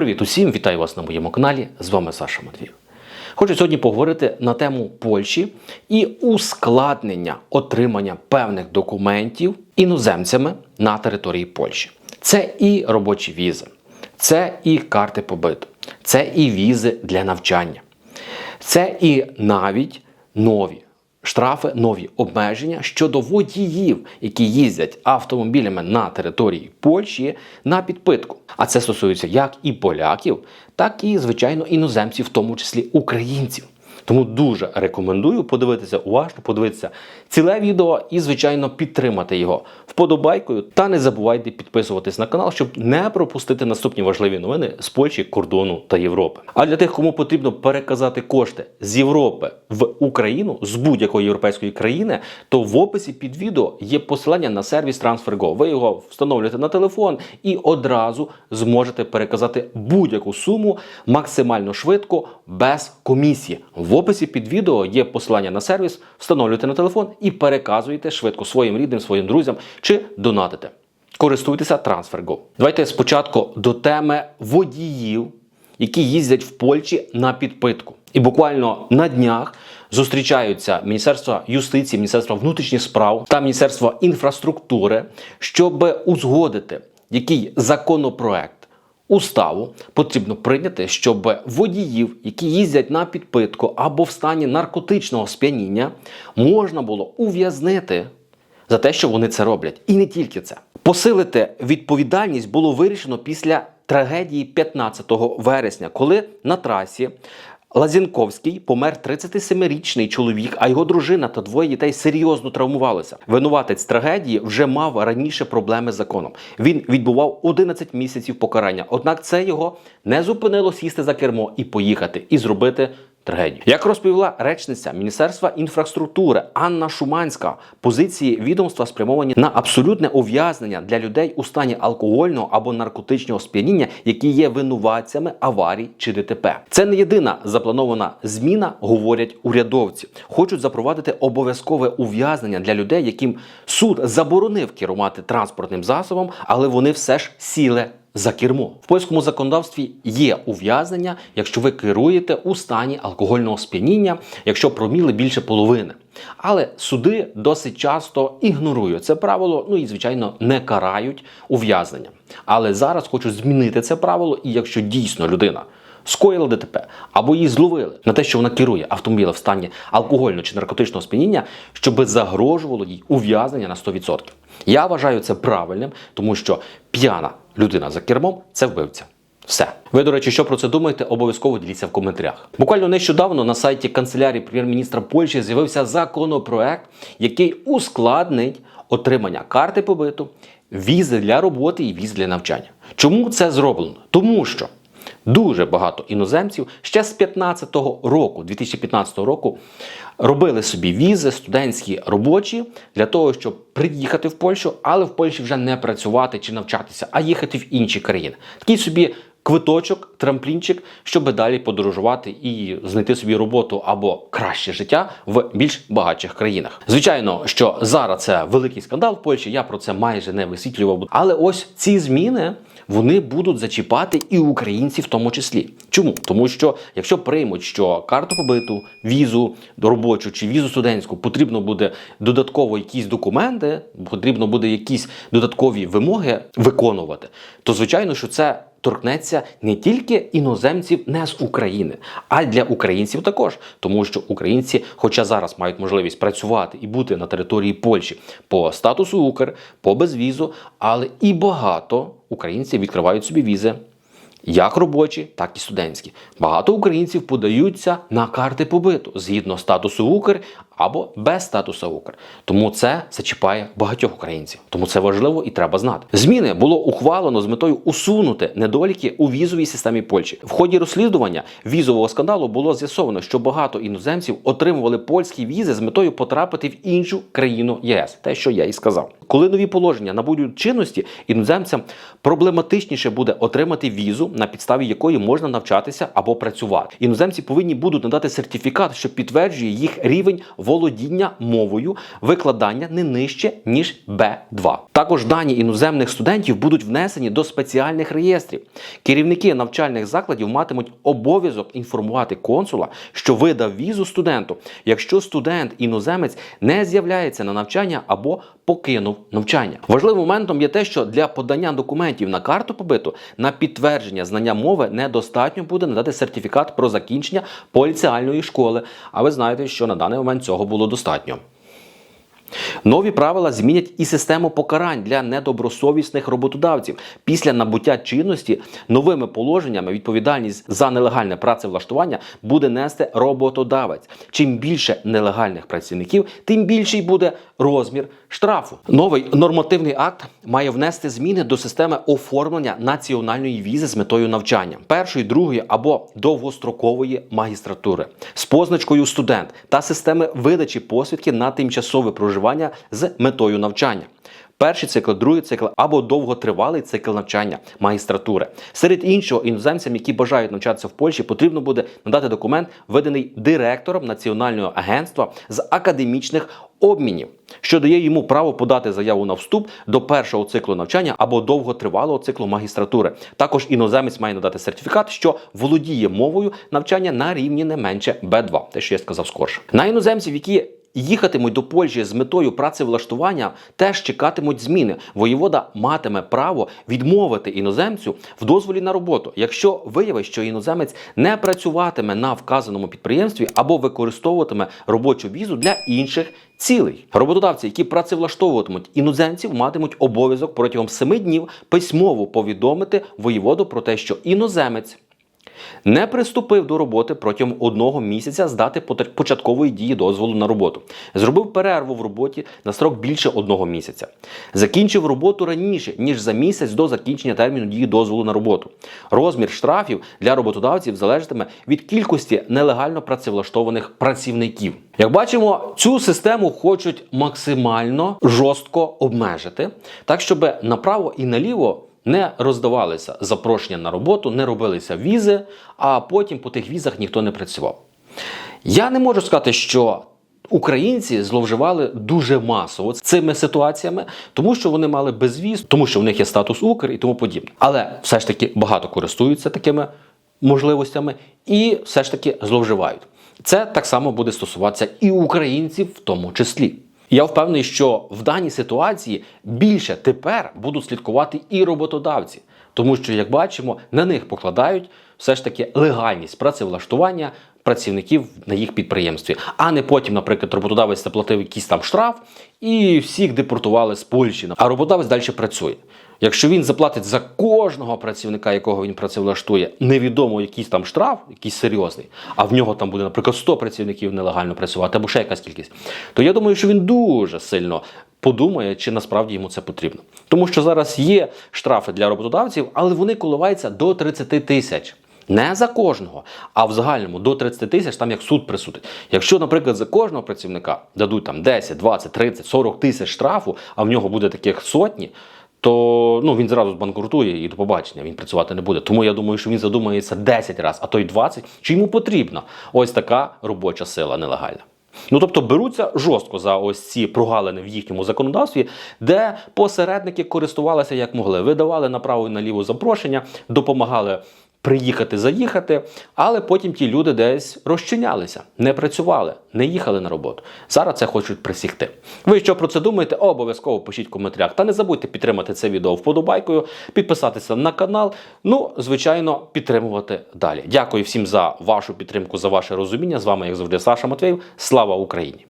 Привіт усім, вітаю вас на моєму каналі. З вами Саша Матвіїв. Хочу сьогодні поговорити на тему Польщі і ускладнення отримання певних документів іноземцями на території Польщі. Це і робочі візи, це і карти побиту, це і візи для навчання, це і навіть нові штрафи, нові обмеження щодо водіїв, які їздять автомобілями на території Польщі на підпитку. А це стосується як і поляків, так і, звичайно, іноземців, в тому числі українців. Тому дуже рекомендую подивитися уважно, подивитися ціле відео і, звичайно, підтримати його вподобайкою. Та не забувайте підписуватись на канал, щоб не пропустити наступні важливі новини з Польщі, кордону та Європи. А для тих, кому потрібно переказати кошти з Європи в Україну з будь-якої європейської країни, то в описі під відео є посилання на сервіс TransferGo. Ви його встановлюєте на телефон і одразу зможете переказати будь-яку суму максимально швидко без комісії. В описі під відео є посилання на сервіс, встановлюєте на телефон і переказуєте швидко своїм рідним, своїм друзям чи донатите. Користуйтеся TransferGo. Давайте спочатку до теми водіїв, які їздять в Польщі на підпитку. І буквально на днях зустрічаються Міністерство юстиції, Міністерство внутрішніх справ та Міністерство інфраструктури, щоб узгодити, який законопроект уставу потрібно прийняти, щоб водіїв, які їздять на підпитку або в стані наркотичного сп'яніння, можна було ув'язнити за те, що вони це роблять. І не тільки це. Посилити відповідальність було вирішено після трагедії 15 вересня, коли на трасі Лазінковський помер 37-річний чоловік, а його дружина та двоє дітей серйозно травмувалися. Винуватець трагедії вже мав раніше проблеми з законом. Він відбував 11 місяців покарання. Однак це його не зупинило сісти за кермо і поїхати і зробити. Трагедію. Як розповіла речниця Міністерства інфраструктури Анна Шуманська, позиції відомства спрямовані на абсолютне ув'язнення для людей у стані алкогольного або наркотичного сп'яніння, які є винуватцями аварій чи ДТП. Це не єдина запланована зміна, говорять урядовці. Хочуть запровадити обов'язкове ув'язнення для людей, яким суд заборонив керувати транспортним засобом, але вони все ж сіли за кермо. В польському законодавстві є ув'язнення, якщо ви керуєте у стані алкогольного сп'яніння, якщо проміли більше половини. Але суди досить часто ігнорують це правило, ну і звичайно не карають ув'язнення. Але зараз хочу змінити це правило, і якщо дійсно людина скоїла ДТП або її зловили на те, що вона керує автомобілем в стані алкогольного чи наркотичного сп'яніння, щоб загрожувало їй ув'язнення на 100%. Я вважаю це правильним, тому що п'яна людина за кермом це вбивця. Все. Ви, до речі, що про це думаєте? Обов'язково діліться в коментарях. Буквально нещодавно на сайті канцелярії прем'єр-міністра Польщі з'явився законопроект, який ускладнить отримання карти побиту, візи для роботи і віз для навчання. Чому це зроблено? Тому що дуже багато іноземців ще з 15-го року, 2015 року, робили собі візи, студентські робочі для того, щоб приїхати в Польщу, але в Польщі вже не працювати чи навчатися, а їхати в інші країни. Такий собі квиточок, трамплінчик, щоб далі подорожувати і знайти собі роботу або краще життя в більш багатших країнах. Звичайно, що зараз це великий скандал в Польщі. Я про це майже не висвітлював. Але ось ці зміни вони будуть зачіпати і українців в тому числі. Чому? Тому що якщо приймуть, що карту побиту, візу робочу чи візу студентську потрібно буде додатково якісь документи, потрібно буде якісь додаткові вимоги виконувати, то звичайно, що це. Торкнеться не тільки іноземців не з України, а й для українців також, тому що українці, хоча зараз мають можливість працювати і бути на території Польщі по статусу Укр, по безвізу, але і багато українців відкривають собі візи. Як робочі, так і студентські. Багато українців подаються на карти побиту згідно статусу Укр або без статусу Укр. Тому це зачіпає багатьох українців. Тому це важливо і треба знати. Зміни було ухвалено з метою усунути недоліки у візовій системі Польщі. В ході розслідування візового скандалу було з'ясовано, що багато іноземців отримували польські візи з метою потрапити в іншу країну ЄС. Те, що я і сказав. Коли нові положення набудуть чинності, іноземцям проблематичніше буде отримати візу, на підставі якої можна навчатися або працювати. Іноземці повинні будуть надати сертифікат, що підтверджує їх рівень володіння мовою викладання не нижче ніж Б2. Також дані іноземних студентів будуть внесені до спеціальних реєстрів. Керівники навчальних закладів матимуть обов'язок інформувати консула, що видав візу студенту, якщо студент іноземець не з'являється на навчання або покинув навчання. Важливим моментом є те, що для подання документів на карту побиту на підтвердження знання мови недостатньо буде надати сертифікат про закінчення поліціальної школи. А ви знаєте, що на даний момент цього було достатньо. Нові правила змінять і систему покарань для недобросовісних роботодавців. Після набуття чинності новими положеннями відповідальність за нелегальне працевлаштування буде нести роботодавець. Чим більше нелегальних працівників, тим більший буде розмір штрафу. Новий нормативний акт має внести зміни до системи оформлення національної візи з метою навчання першої, другої або довгострокової магістратури з позначкою студент та системи видачі посвідки на тимчасове проживання з метою навчання. Перший цикл, другий цикл або довготривалий цикл навчання магістратури. Серед іншого, іноземцям, які бажають навчатися в Польщі, потрібно буде надати документ, виданий директором Національного агентства з академічних обмінів, що дає йому право подати заяву на вступ до першого циклу навчання або довготривалого циклу магістратури. Також іноземець має надати сертифікат, що володіє мовою навчання на рівні не менше Б2, те, що я сказав скорше. На іноземців, які їхатимуть до Польщі з метою працевлаштування, теж чекатимуть зміни. Воєвода матиме право відмовити іноземцю в дозволі на роботу, якщо виявить, що іноземець не працюватиме на вказаному підприємстві або використовуватиме робочу візу для інших цілей. Роботодавці, які працевлаштовуватимуть іноземців, матимуть обов'язок протягом семи днів письмово повідомити воєводу про те, що іноземець. Не приступив до роботи протягом одного місяця з дати початкової дії дозволу на роботу. Зробив перерву в роботі на строк більше одного місяця. Закінчив роботу раніше, ніж за місяць до закінчення терміну дії дозволу на роботу. Розмір штрафів для роботодавців залежатиме від кількості нелегально працевлаштованих працівників. Як бачимо, цю систему хочуть максимально жорстко обмежити, так щоб направо і наліво не роздавалися запрошення на роботу, не робилися візи, а потім по тих візах ніхто не працював. Я не можу сказати, що українці зловживали дуже масово цими ситуаціями, тому що вони мали безвіз, тому що в них є статус Укр і тому подібне. Але все ж таки багато користуються такими можливостями і все ж таки зловживають. Це так само буде стосуватися і українців, в тому числі. Я впевнений, що в даній ситуації більше тепер будуть слідкувати і роботодавці, тому що, як бачимо, на них покладають все ж таки легальність працевлаштування працівників на їх підприємстві, а не потім, наприклад, роботодавець заплатив якийсь там штраф і всіх депортували з Польщі. А роботодавець далі працює. Якщо він заплатить за кожного працівника, якого він працевлаштує, невідомо якийсь там штраф, якийсь серйозний, а в нього там буде, наприклад, 100 працівників нелегально працювати або ще якась кількість, то я думаю, що він дуже сильно подумає, чи насправді йому це потрібно. Тому що зараз є штрафи для роботодавців, але вони коливаються до 30 тисяч. Не за кожного, а в загальному до 30 тисяч, там як суд присудить. Якщо, наприклад, за кожного працівника дадуть там 10, 20, 30, 40 тисяч штрафу, а в нього буде таких сотні, то ну, він зразу збанкрутує і до побачення, він працювати не буде. Тому я думаю, що він задумається 10 разів, а то й 20, чи йому потрібна ось така робоча сила нелегальна. Ну тобто беруться жорстко за ось ці прогалини в їхньому законодавстві, де посередники користувалися як могли, видавали направо і наліво запрошення, допомагали приїхати, заїхати, але потім ті люди десь розчинялися, не працювали, не їхали на роботу. Зараз це хочуть присігти. Ви що про це думаєте? Обов'язково пишіть коментарях. Та не забудьте підтримати це відео вподобайкою, підписатися на канал. Ну, звичайно, підтримувати далі. Дякую всім за вашу підтримку, за ваше розуміння. З вами, як завжди, Саша Матвєєв. Слава Україні!